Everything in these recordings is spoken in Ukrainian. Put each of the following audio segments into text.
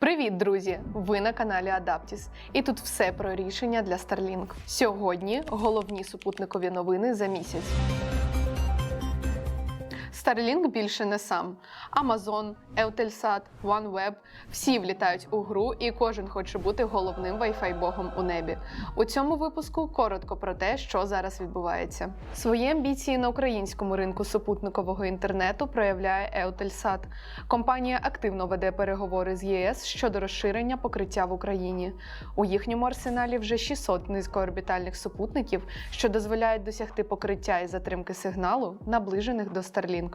Привіт, друзі! Ви на каналі Adaptis. І тут все про рішення для Starlink. Сьогодні головні супутникові новини за місяць. Starlink більше не сам. Amazon, Eutelsat, OneWeb – всі влітають у гру, і кожен хоче бути головним Wi-Fi богом у небі. У цьому випуску коротко про те, що зараз відбувається. Свої амбіції на українському ринку супутникового інтернету проявляє Eutelsat. Компанія активно веде переговори з ЄС щодо розширення покриття в Україні. У їхньому арсеналі вже 600 низькоорбітальних супутників, що дозволяють досягти покриття і затримки сигналу, наближених до Starlink.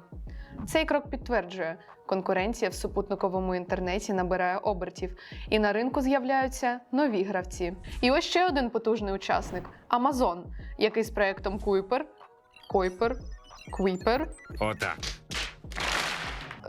Цей крок підтверджує, конкуренція в супутниковому інтернеті набирає обертів, і на ринку з'являються нові гравці. І ось ще один потужний учасник Amazon, який з проектом Kuiper, Койпер, Квіпер. Отак.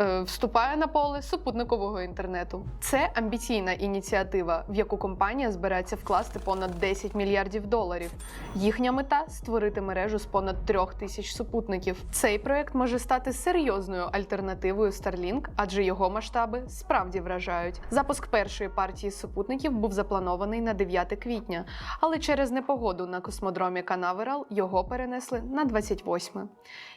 Е, вступає на поле супутникового інтернету. Це амбіційна ініціатива, в яку компанія збирається вкласти понад 10 мільярдів доларів. Їхня мета створити мережу з понад трьох тисяч супутників. Цей проект може стати серйозною альтернативою Starlink, адже його масштаби справді вражають. Запуск першої партії супутників був запланований на 9 квітня, але через непогоду на космодромі Канаверал його перенесли на 28.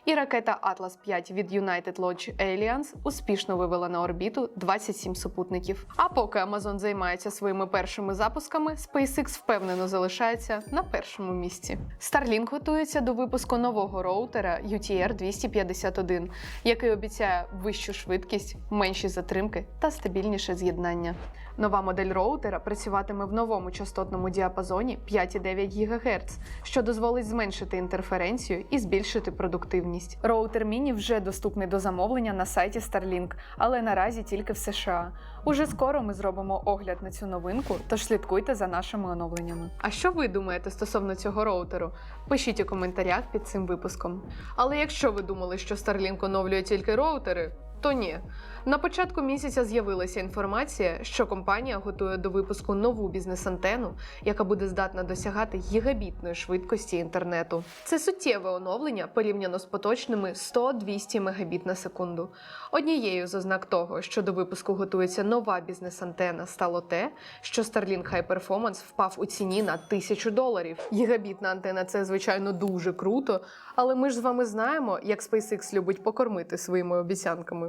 І ракета Atlas 5 від United Launch Alliance успішно вивела на орбіту 27 супутників. А поки Amazon займається своїми першими запусками, SpaceX впевнено залишається на першому місці. Starlink готується до випуску нового роутера UTR 251, який обіцяє вищу швидкість, менші затримки та стабільніше з'єднання. Нова модель роутера працюватиме в новому частотному діапазоні 5,9 ГГц, що дозволить зменшити інтерференцію і збільшити продуктивність. Роутер Міні вже доступний до замовлення на сайті Starlink, але наразі тільки в США. Уже скоро ми зробимо огляд на цю новинку, тож слідкуйте за нашими оновленнями. А що ви думаєте стосовно цього роутеру? Пишіть у коментарях під цим випуском. Але якщо ви думали, що Starlink оновлює тільки роутери, то ні. На початку місяця з'явилася інформація, що компанія готує до випуску нову бізнес-антенну, яка буде здатна досягати гігабітної швидкості інтернету. Це суттєве оновлення порівняно з поточними 100-200 мегабіт на секунду. Однією з ознак того, що до випуску готується нова бізнес-антенна, стало те, що Starlink High Performance впав у ціні на тисячу доларів. Гігабітна антена це звичайно дуже круто, але ми ж з вами знаємо, як SpaceX любить покормити своїми обіцянками.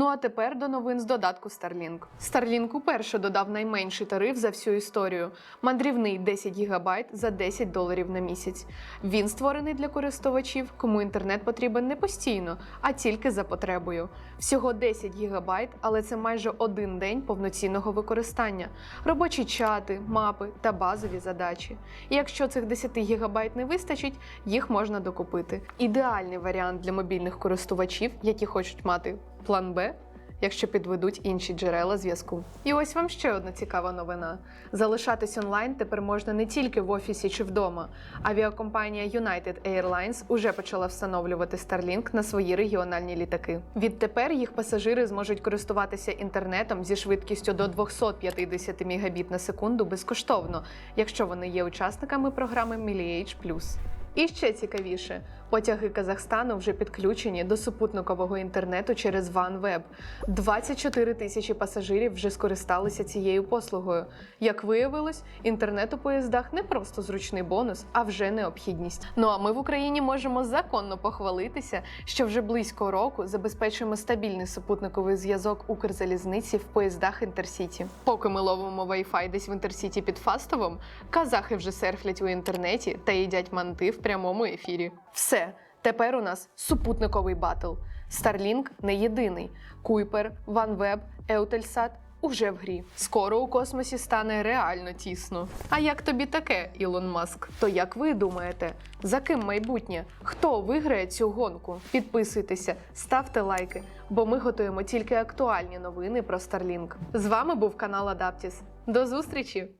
Ну а тепер до новин з додатку Starlink. Starlink уперше додав найменший тариф за всю історію мандрівний 10 ГБ за 10 доларів на місяць. Він створений для користувачів, кому інтернет потрібен не постійно, а тільки за потребою. Всього 10 ГБ, але це майже один день повноцінного використання, робочі чати, мапи та базові задачі. І якщо цих 10 ГБ не вистачить, їх можна докупити. Ідеальний варіант для мобільних користувачів, які хочуть мати план Б, якщо підведуть інші джерела зв'язку. І ось вам ще одна цікава новина: залишатись онлайн тепер можна не тільки в офісі чи вдома. Авіакомпанія United Airlines уже почала встановлювати Starlink на свої регіональні літаки. Відтепер їх пасажири зможуть користуватися інтернетом зі швидкістю до 250 Мбіт на секунду безкоштовно, якщо вони є учасниками програми MilliH+. І ще цікавіше, потяги Казахстану вже підключені до супутникового інтернету через OneWeb. 24 тисячі пасажирів вже скористалися цією послугою. Як виявилось, інтернет у поїздах не просто зручний бонус, а вже необхідність. Ну а ми в Україні можемо законно похвалитися, що вже близько року забезпечуємо стабільний супутниковий зв'язок Укрзалізниці в поїздах Інтерсіті. Поки ми ловимо Wi-Fi десь в Інтерсіті під Фастовом, казахи вже серфлять у інтернеті та їдять манти в прямому ефірі. Все, тепер у нас супутниковий батл. Starlink не єдиний. Kuiper, OneWeb, Eutelsat уже в грі. Скоро у космосі стане реально тісно. А як тобі таке, Ілон Маск? То як ви думаєте, за ким майбутнє? Хто виграє цю гонку? Підписуйтеся, ставте лайки, бо ми готуємо тільки актуальні новини про Starlink. З вами був канал Adaptis. До зустрічі!